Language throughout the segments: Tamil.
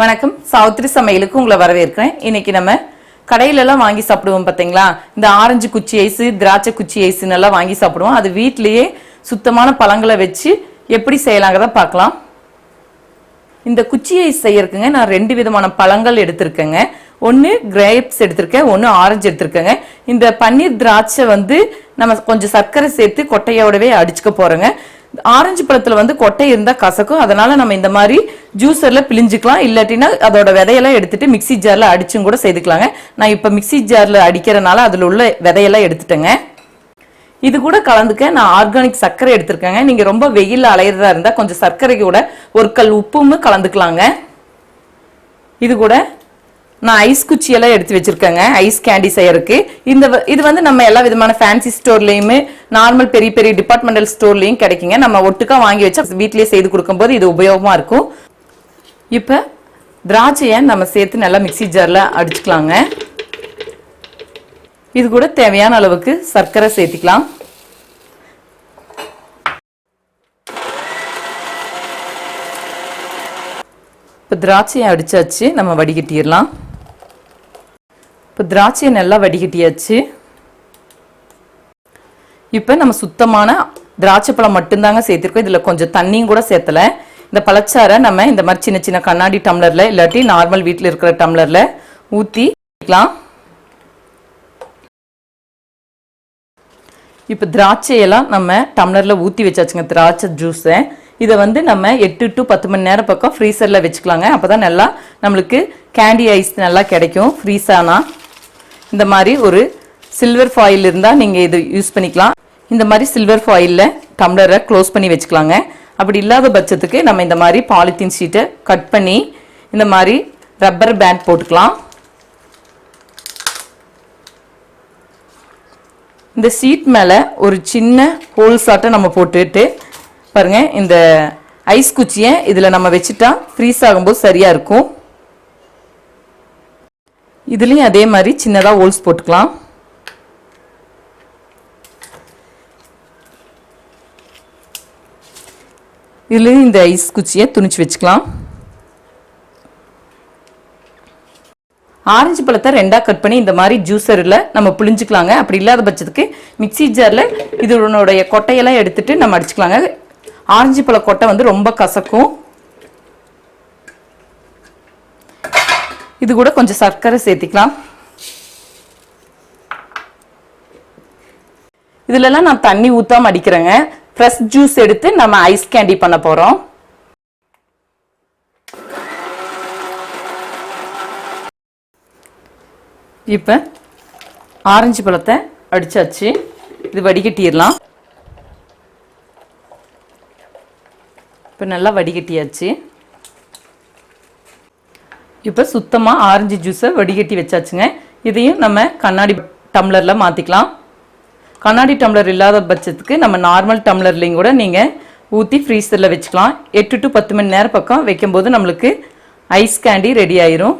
வணக்கம். சாவித்திரி சமையலுக்கு உங்களை வரவேற்கிறேன். இன்னைக்கு நம்ம கடையிலெல்லாம் வாங்கி சாப்பிடுவோம் பார்த்தீங்களா இந்த ஆரஞ்சு குச்சி ஐஸு திராட்சை குச்சி ஐஸ்ன்னு எல்லாம் வாங்கி சாப்பிடுவோம். அது வீட்டிலேயே சுத்தமான பழங்களை வச்சு எப்படி செய்யலாங்கிறத பார்க்கலாம். இந்த குச்சி ஐஸ் செய்யறதுக்குங்க நான் ரெண்டு விதமான பழங்கள் எடுத்திருக்கேங்க. ஒன்று கிரேப்ஸ் எடுத்திருக்கேன் ஒன்று ஆரஞ்சு எடுத்திருக்கேங்க. இந்த பன்னீர் திராட்சை வந்து நம்ம கொஞ்சம் சர்க்கரை சேர்த்து கொட்டையோடவே அடிச்சுக்க போகிறோங்க ஆரஞ்சு பழத்துல வந்து கொட்டை இருந்தா கசக்கும். அதனால நம்ம இந்த மாதிரி ஜூஸர்ல பிழிஞ்சுக்கலாம். இல்லாட்டினா அதோட விதையெல்லாம் எடுத்துட்டு மிக்ஸி ஜார்ல அடிச்சும் கூட செய்துக்கலாங்க. நான் இப்ப மிக்ஸி ஜார்ல அடிக்கிறனால அதுல உள்ள விதையெல்லாம் எடுத்துட்டேங்க. இது கூட கலந்துக்க நான் ஆர்கானிக் சர்க்கரை எடுத்திருக்கேங்க. நீங்க ரொம்ப வெயில் அலையிறதா இருந்தா கொஞ்சம் சர்க்கரை கூட ஒரு கல் உப்பும் கலந்துக்கலாங்க. இது கூட நான் ஐஸ் குச்சியெல்லாம் எடுத்து வச்சுருக்கேங்க. ஐஸ் கேண்டி செய்யறதுக்கு. இந்த இது வந்து நம்ம எல்லா விதமான ஃபேன்சி ஸ்டோர்லேயுமே நார்மல் பெரிய பெரிய டிபார்ட்மெண்டல் ஸ்டோர்லேயும் கிடைக்குங்க. நம்ம ஒட்டுக்காக வாங்கி வச்சா வீட்லேயே செய்து கொடுக்கும்போது இது உபயோகமாக இருக்கும். இப்போ திராட்சையை நம்ம சேர்த்து நல்லா மிக்ஸி ஜார்ல அடிச்சுக்கலாங்க. இது கூட தேவையான அளவுக்கு சர்க்கரை சேர்த்துக்கலாம். இப்போ திராட்சையை அடித்தாச்சு நம்ம வடிகட்டிடலாம். இப்போ திராட்சையை நல்லா வடிகட்டியாச்சு. இப்போ நம்ம சுத்தமான திராட்சை பழம் மட்டும்தாங்க சேர்த்துருக்கோம். இதில் கொஞ்சம் தண்ணியும் கூட சேர்த்தல. இந்த பழச்சாறை நம்ம இந்த மாதிரி சின்ன சின்ன கண்ணாடி டம்ளரில் இல்லாட்டி நார்மல் வீட்டில் இருக்கிற டம்ளரில் ஊற்றி வைக்கலாம். இப்போ திராட்சையெல்லாம் நம்ம டம்ளரில் ஊற்றி வச்சாச்சுங்க திராட்சை ஜூஸை. இதை வந்து நம்ம எட்டு டு பத்து மணி நேரம் பக்கம் ஃப்ரீசரில் வச்சுக்கலாங்க. அப்போ தான் நல்லா நம்மளுக்கு கேண்டி ஐஸ் நல்லா கிடைக்கும். ஃப்ரீஸானா இந்த மாதிரி ஒரு சில்வர் ஃபாயில் இருந்தால் நீங்கள் இது யூஸ் பண்ணிக்கலாம். இந்த மாதிரி சில்வர் ஃபாயிலில் டம்ளரை க்ளோஸ் பண்ணி வச்சுக்கலாங்க. அப்படி இல்லாத பட்சத்துக்கு நம்ம இந்த மாதிரி பாலித்தீன் ஷீட்டை கட் பண்ணி இந்த மாதிரி ரப்பர் பேண்ட் போட்டுக்கலாம். இந்த சீட் மேலே ஒரு சின்ன ஹோல்ஸாட்டை நம்ம போட்டுட்டு பாருங்கள் இந்த ஐஸ் குச்சியை இதில் நம்ம வச்சுட்டா ஃப்ரீஸ் ஆகும்போது சரியாக இருக்கும். இதுலேயும் அதே மாதிரி சின்னதாக ஹோல்ஸ் போட்டுக்கலாம். இதுலேயும் இந்த ஐஸ் குச்சியை துணிச்சு வச்சுக்கலாம். ஆரஞ்சு பழத்தை ரெண்டாக கட் பண்ணி இந்த மாதிரி ஜூஸரில் நம்ம புளிஞ்சுக்கலாங்க அப்படி இல்லாத பட்சத்துக்கு மிக்ஸி ஜாரில் இதனுடைய கொட்டையெல்லாம் எடுத்துட்டு நம்ம அடிச்சுக்கலாங்க. ஆரஞ்சு பழ கொட்டை வந்து ரொம்ப கசக்கும். இது கூட கொஞ்சம் சர்க்கரை சேர்த்திக்கலாம். இதுலலாம் நான் தண்ணி ஊத்தாம அடிக்கிறேங்க. ஃப்ரெஷ் ஜூஸ் எடுத்து நம்ம ஐஸ் கேண்டி பண்ண போறோம். இப்போ ஆரஞ்சு பழத்தை அடிச்சாச்சு. இது வடிகட்டிடலாம். இப்போ நல்லா வடிகட்டியாச்சு. இப்போ சுத்தமாக ஆரஞ்சு ஜூஸை வடிகட்டி வச்சாச்சுங்க. இதையும் நம்ம கண்ணாடி டம்ளரில் மாற்றிக்கலாம் கண்ணாடி டம்ளர் இல்லாத பட்சத்துக்கு நம்ம நார்மல் டம்ளர்லேயும் கூட நீங்கள் ஊற்றி ஃப்ரீசரில் வச்சுக்கலாம். எட்டு டு பத்து மணி நேரம் பக்கம் வைக்கும்போது நம்மளுக்கு ஐஸ் கேண்டி ரெடி ஆயிரும்.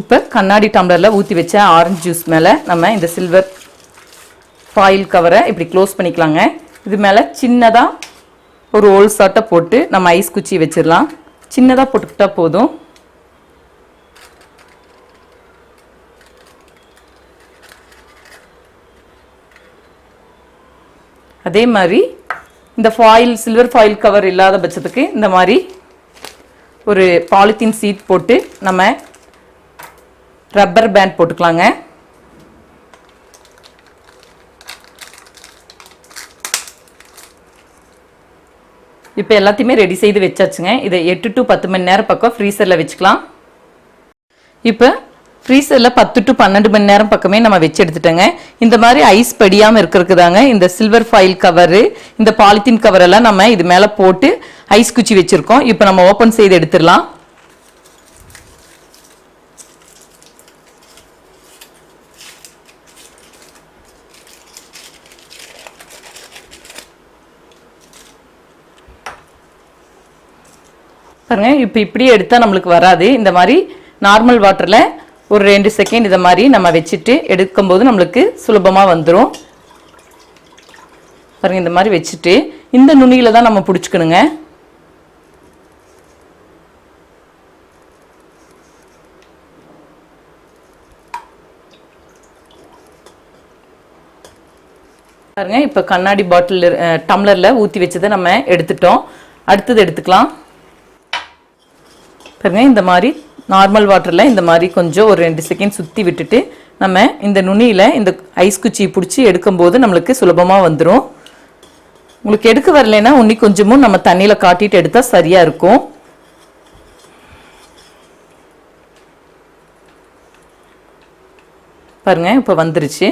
இப்போ கண்ணாடி டம்ளரில் ஊற்றி வச்ச ஆரஞ்சு ஜூஸ் மேலே நம்ம இந்த சில்வர் ஃபாயில் கவரை இப்படி க்ளோஸ் பண்ணிக்கலாங்க. இது மேலே சின்னதாக ஒரு ஓல் சாட்டை போட்டு நம்ம ஐஸ் குச்சி வச்சிடலாம் சின்னதாக போட்டுக்கிட்டால் போதும். அதே மாதிரி இந்த ஃபாயில் சில்வர் ஃபாயில் கவர் இல்லாத பட்சத்துக்கு இந்த மாதிரி ஒரு பாலித்தீன் சீட் போட்டு நம்ம ரப்பர் பேண்ட் போட்டுக்கலாங்க. இப்போ எல்லாத்தையுமே ரெடி செய்து வச்சாச்சுங்க. இதை எட்டு டு பத்து மணி நேரம் பக்கம் ஃப்ரீசரில் வச்சுக்கலாம். இப்போ ஃப்ரீசரில் பத்து டு பன்னெண்டு மணி நேரம் பக்கமே நம்ம வச்சு எடுத்துட்டோங்க. இந்த மாதிரி ஐஸ் படியாமல் இருக்கிறதுக்கு தாங்க இந்த சில்வர் ஃபைல் கவரு இந்த பாலித்தீன் கவரெல்லாம் நம்ம இது மேலே போட்டு ஐஸ் குச்சி வச்சுருக்கோம். இப்போ நம்ம ஓப்பன் செய்து எடுத்துடலாம். பாருங்க இப்போ இப்படியே எடுத்தால் நம்மளுக்கு வராது. இந்த மாதிரி நார்மல் வாட்டரில் ஒரு ரெண்டு செகண்ட் இதை மாதிரி நம்ம வச்சுட்டு எடுக்கும்போது நம்மளுக்கு சுலபமாக வந்துடும் பாருங்க இந்த மாதிரி வச்சுட்டு இந்த நுனியில தான் நம்ம பிடிச்சிக்கணுங்க. பாருங்க இப்போ கண்ணாடி பாட்டில் டம்ளரில் ஊற்றி வச்சதை நம்ம எடுத்துட்டோம். அடுத்தது எடுத்துக்கலாம். பாருங்க இந்த மாதிரி நார்மல் வாட்டரில் இந்த மாதிரி கொஞ்சம் ஒரு ரெண்டு செகண்ட் சுற்றி விட்டுட்டு நம்ம இந்த நுனியில் இந்த ஐஸ் குச்சியை பிடிச்சி எடுக்கும்போது நம்மளுக்கு சுலபமாக வந்துடும் உங்களுக்கு எடுக்க வரலைன்னா உன்னி கொஞ்சமும் நம்ம தண்ணியில் காட்டிட்டு எடுத்தால் சரியாக இருக்கும். பாருங்கள் இப்போ வந்துருச்சு.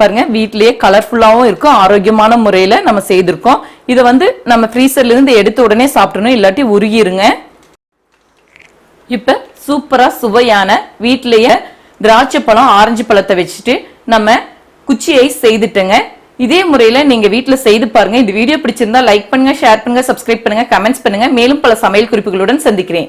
பாருங்க வீட்லயே கலர்ஃபுல்லாவும் இருக்கும் ஆரோக்கியமான முறையில நம்ம செய்திருக்கோம். இதை வந்து நம்ம ஃப்ரீசர்ல இருந்து எடுத்த உடனே சாப்பிடணும் இல்லாட்டி உருகிருங்க. இப்ப சூப்பரா சுவையான வீட்லயே திராட்சை பழம் ஆரஞ்சு பழத்தை வச்சுட்டு நம்ம குச்சி ஐஸ் செய்துட்டேங்க. இதே முறையில நீங்க வீட்டில் செய்து பாருங்க. இந்த வீடியோ பிடிச்சிருந்தா லைக் பண்ணுங்க ஷேர் பண்ணுங்க சப்ஸ்கிரைப் பண்ணுங்க கமெண்ட்ஸ் பண்ணுங்க. மேலும் பல சமையல் குறிப்புகளுடன் சந்திக்கிறேன்.